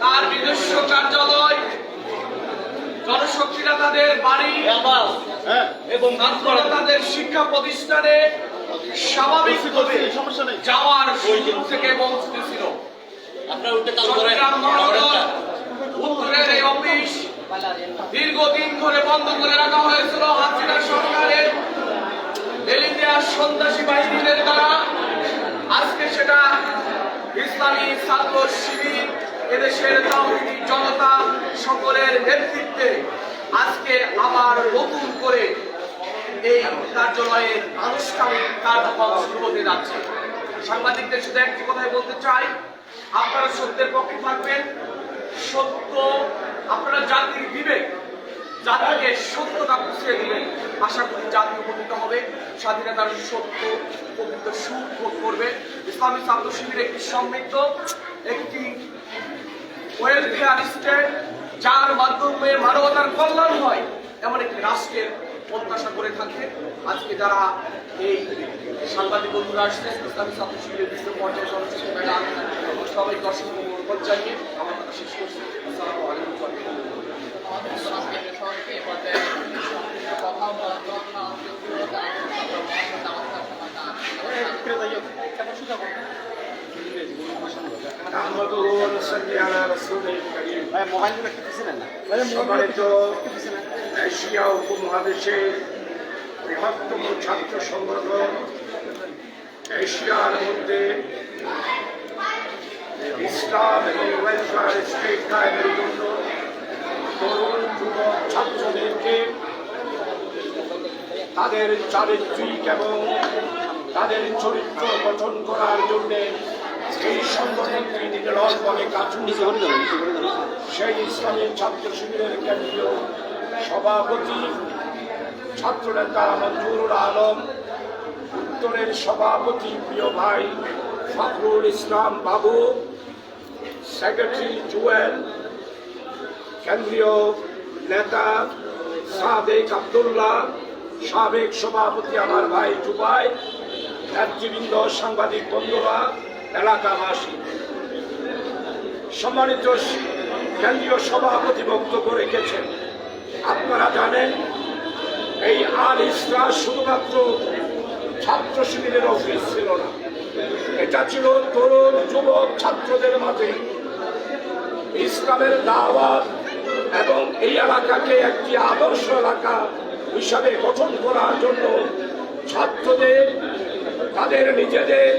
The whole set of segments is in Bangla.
তার নিজস্ব কার্যালয় জনশক্তিরা তাদের বাড়ি এবং তাদের শিক্ষা প্রতিষ্ঠানে স্বাভাবিকভাবে যাওয়ার সুযোগ থেকে বঞ্চিত উত্তরের এই অফিস দীর্ঘদিন ধরে বন্ধ করে রাখা হয়েছিল। হাসিনা সরকারের সন্ত্রাসী বাহিনীদের দ্বারা। আজকে সেটা ইসলামী ছাত্র শিবির এদেশের তাওহিদি জনতা সকলের নেতৃত্বে আজকে আবার নতুন করে এই কার্যালয়ের আনুষ্ঠানিক কার্যক্রম শুরু হতে যাচ্ছে। সাংবাদিকদের সাথে একটি কথাই বলতে চাই, আপনারা সত্যের পক্ষে থাকবেন, সত্য আপনারা জাতির বিবেক জাতিকে সত্যতা বুঝিয়ে দিবেন আশা করি জাতি উপকৃত হবে। স্বাধীনতার সত্য, পবিত্র সুখ ভোগ করবে। ইসলামী ছাত্র শিবির একটি সমৃদ্ধ, একটি ওয়েলফেয়ার স্টেট যার মাধ্যমে মানবতার কল্যাণ হয়, এমন একটি রাষ্ট্রের প্রত্যাশা করে থাকবে আজকে যারা এই সাংবাদিক বন্ধুরা আসছে, ইসলামী ছাত্র শিবিরের বিভিন্ন পর্যায়ে সদস্য মেলা সবাই অসংখ্য অনুরোধ জানিয়ে আমার কথা শেষ করছি। আসসালামু আলাইকুম। সম্মানিত এশিয়া উপমহাদেশের বৃহত্তম ছাত্র সংগঠন এশিয়ার মধ্যে ইসলাম এবং ওয়েলফেয়ার স্টেট কায়েমের জন্য তরুণ যুবক ছাত্রদেরকে তাদের চারিত্রিক এবং তাদের চরিত্র গঠন করার জন্যে এই সংগঠনটি নিরলভাবে কাজ করছে। সেই ইসলামী ছাত্র শিবিরের কেন্দ্রীয় সভাপতি ছাত্রনেতা মঞ্জুরুল আলম উত্তরের সভাপতি প্রিয় ভাই ফখরুল ইসলাম বাবু সেক্রেটারি জুয়েল কেন্দ্রীয় নেতা সাদেক আবদুল্লাহ সাবেক সভাপতি আমার ভাই জুবাই নেতৃবৃন্দ সাংবাদিক বন্ধুরা এলাকাবাসী, সম্মানিত কেন্দ্রীয় সভাপতি বক্তব্য রেখেছেন। আপনারা জানেন, এই আল ইসরা শুধুমাত্র ছাত্র শিবিরের অফিস ছিল না। এটা ছিল তরুণ যুবক ছাত্রদের মাঝে। ইসলামের দাওয়াত এবং এই এলাকাকে একটি আদর্শ এলাকা হিসাবে গঠন করার জন্য ছাত্রদের, তাদের নিজেদের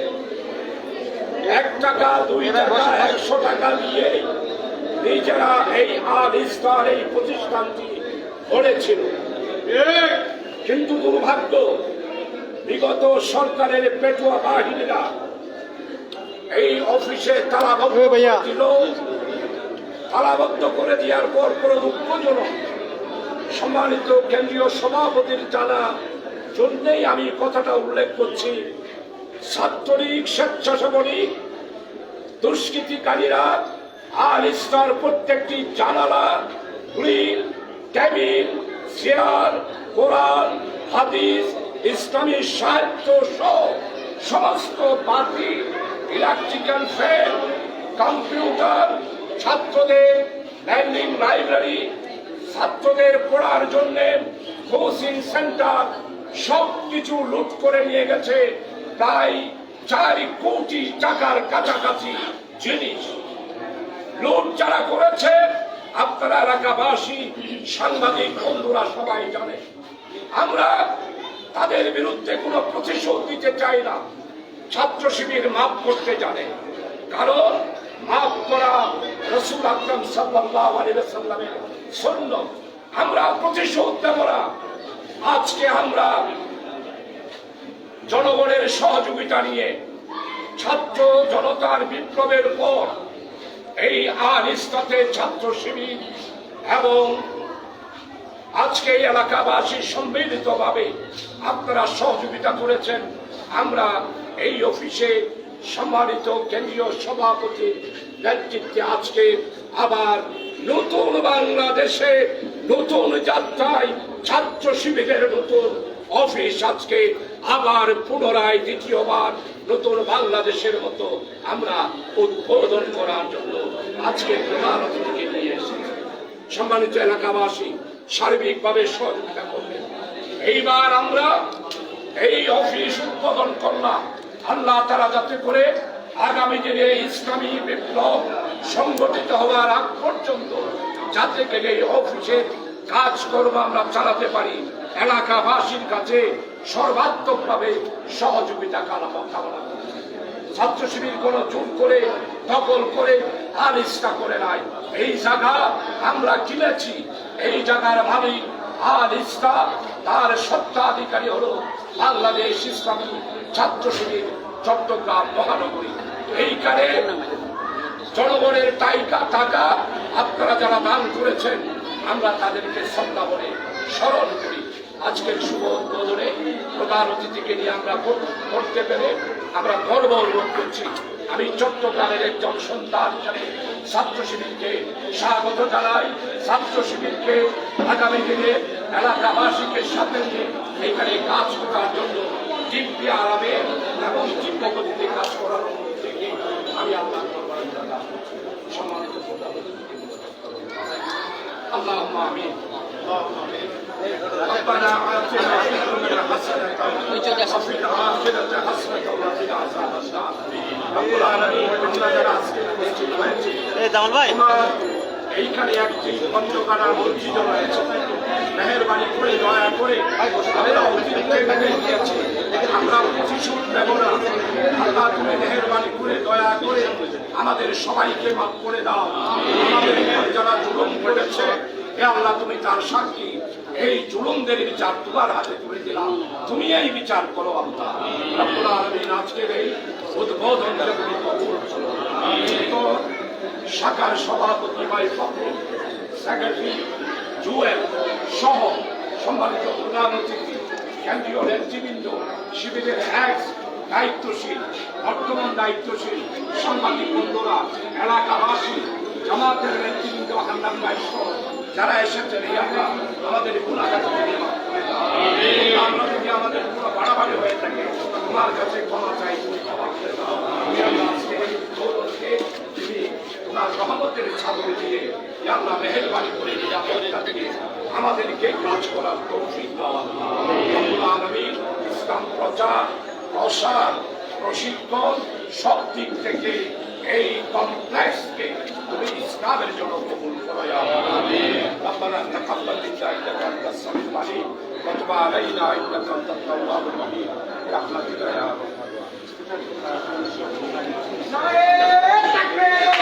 এক টাকা দুই টাকা একশো টাকা দিয়ে নিজেরা এই ইসলাম এই প্রতিষ্ঠানটি গড়েছিল। কিন্তু দুর্ভাগ্য বিগত সরকারের পেটুয়া বাহিনীরা এই অফিসে তালাবদ্ধ করে তালাবদ্ধ করে দেওয়ার পর কোনো দুঃখজনক সম্মানিত কেন্দ্রীয় সভাপতির জানা জন্যেই আমি কথাটা উল্লেখ করছি। ছাত্রলীগ স্বেচ্ছাসেবনী দুষ্কৃতিকারীরা আর ইসলার প্রত্যেকটি জানালা গ্রিল টেবিল, চেয়ার, কোরআন, হাদিস, ইসলামী সাহিত্য সহ সমস্ত পার্টি ইলেকট্রিক্যাল ফ্যান, কম্পিউটার, ছাত্রদের ল্যান্ডিং লাইব্রেরি, ছাত্রদের পড়ার জন্য কোচিং সেন্টার সব কিছু লুট করে নিয়ে গেছে প্রায় চার কোটি টাকার কাছাকাছি জিনিস। লুট যারা করেছে, আপনারা এলাকাবাসী, সাংবাদিক বন্ধুরা সবাই জানে। আমরা তাদের বিরুদ্ধে কোনো প্রতিশোধ দিতে চাই না। ছাত্র শিবির মাফ করতে জানে। কারণ মাফ করা রসুল আকরম সাল্লাহ সৈন্য আমরা প্রতিশোধ দেব না। আজকে আমরা জনগণের সহযোগিতা নিয়ে ছাত্র জনতার বিপ্লবের পর এই আনিস্তাতে ছাত্র শিবির এবং আজকে এই এলাকাবাসী সম্মিলিতভাবে আপনারা সহযোগিতা করেছেন। আমরা এই অফিসে সম্মানিত কেন্দ্রীয় সভাপতি নেতৃত্বে আজকে আবার নতুন বাংলাদেশে নতুন যাত্রায় ছাত্র শিবিরের নতুন অফিস আজকে আবার পুনরায় দ্বিতীয়বার নতুন বাংলাদেশের মতো আমরা উদ্বোধন করার জন্য আজকে প্রধান অতিথিকে নিয়ে এসেছি। সম্মানিত এলাকাবাসী, সার্বিকভাবে সহযোগিতা করবেন। এইবার আমরা এই অফিস উদ্বোধন করলাম। আল্লাহ তারা যাতে করে আগামী দিনে ইসলামী বিপ্লব সংগঠিত হওয়ার আগ পর্যন্ত যাতে করে এই অফিসের কাজকর্ম আমরা চালাতে পারি। এলাকাবাসীর কাছে সর্বাত্মকভাবে সহযোগিতা কামনা। ছাত্র শিবির কোন জোর করে, দখল করে, আলিস্তা করে নাই। এই জায়গা আমরা কিনেছি। এই জায়গার মালিক আর ইস্তা তার সত্ত্বাধিকারী হলো বাংলাদেশ ইসলামী ছাত্র শিবির চট্টগ্রাম মহানগরী। এইখানে জনগণের টাইকা টাকা আপনারা যারা দান করেছেন, আমরা তাদেরকে শ্রদ্ধা বলে স্মরণ করি। আজকের শুভ উদ্বোধনে প্রধান অতিথিকে নিয়ে আমরা কর- করতে পেরে আমরা গর্ব অনুভব করছি। আমি চট্টগ্রামের একজন সন্তান ছাত্র শিবিরকে স্বাগত জানাই। ছাত্র শিবিরকে আগামী দিনে এলাকাবাসীকে সাথে নিয়ে এখানে কাজ করার জন্য দিব্যি আরামে এবং দিব্য গতিতে কাজ করার অনুরোধ থেকে আমি আল্লাহ সম্মানিত আল্লাহ আমিন। ربنا آتنا في الدنيا حسنة وفي الآخرة حسنة وقنا عذاب النار رب العالمين আমরা যারা আজকে উপস্থিত হয়েছি এই দামান ভাই তোমার এইখানে একটি পঞ্চকানা মসজিদ রয়েছে মেহরবানি করে দয়া করে আমরা অতিথিকে মেনে নিয়েছি আমরা প্রতিশোধ নেব না আল্লাহ তুমি মেহরবানি করে দয়া করে আমাদের সবাইকে মাফ করে দাও আমাদের উপর যারা জুলুম করেছে হে আল্লাহ, তুমি তার সাক্ষী। এই জুলুমদের বিচার তোমার হাতে তুলে দিলাম। তুমি এই বিচার করো, আল্লাহ। আজকের এই উদ্বোধন তুমি কবুল শাখার সভাপতি ভাই ফখরুল সেক্রেটারি জুয়েল সহ সম্মানিত প্রধান অতিথি, কেন্দ্রীয় নেতৃবৃন্দ, শিবিরের এক দায়িত্বশীল, বর্তমান দায়িত্বশীল সাংবাদিক বন্ধুরা, এলাকাবাসী, জামাতের নেতৃবৃন্দ, হান্নান ভাই সহ যারা এসেছেন এই আমাদের গুণাগাত আমরা আমাদের পুরো বাড়াবাড়ি হয়ে থাকে। কাছে করে আমাদেরকে কাজ করার ইসলাম, প্রচার প্রশিক্ষণ সব দিক থেকে এই কমপ্লেক্সকে তুমি كامل جنوب قبول يا ربنا تقبل منا انك انت السميع العليم وتب علينا انك انت التواب الرحيم برحمتك يا رب نعم